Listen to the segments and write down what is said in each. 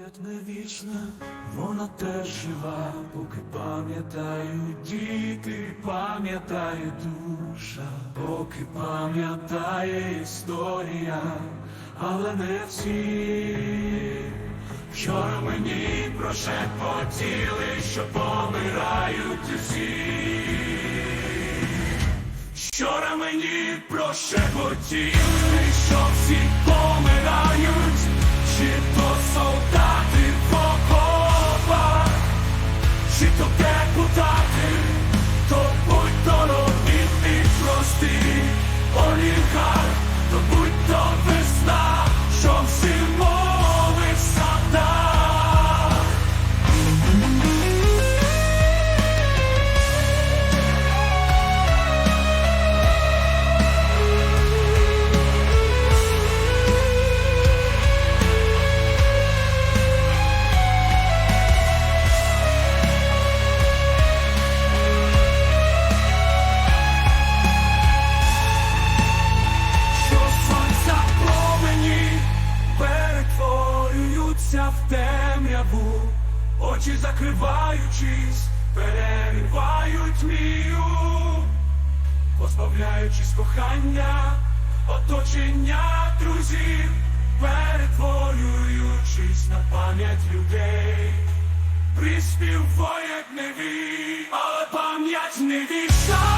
Пам'ять не вічна, вона теж жива, поки пам'ятають діти, пам'ятає душа, поки пам'ятає історія, але не всі. Вчора мені прошепотіли, що помирають усі. Вчора мені прошепотіли, що всі помирають, чи то солдати темряву, очі закриваючись, переривають мію, позбавляючись кохання, оточення друзів, перетворюючись на пам'ять людей. Приспів воєк не вій, але пам'ять не вічна.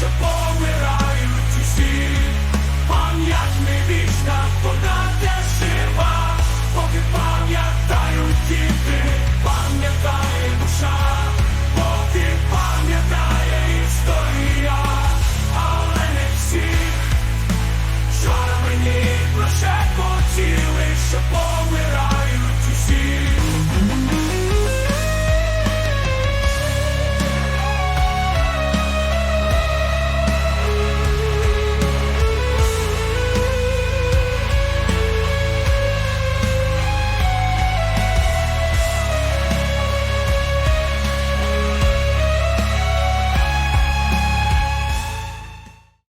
Your boy.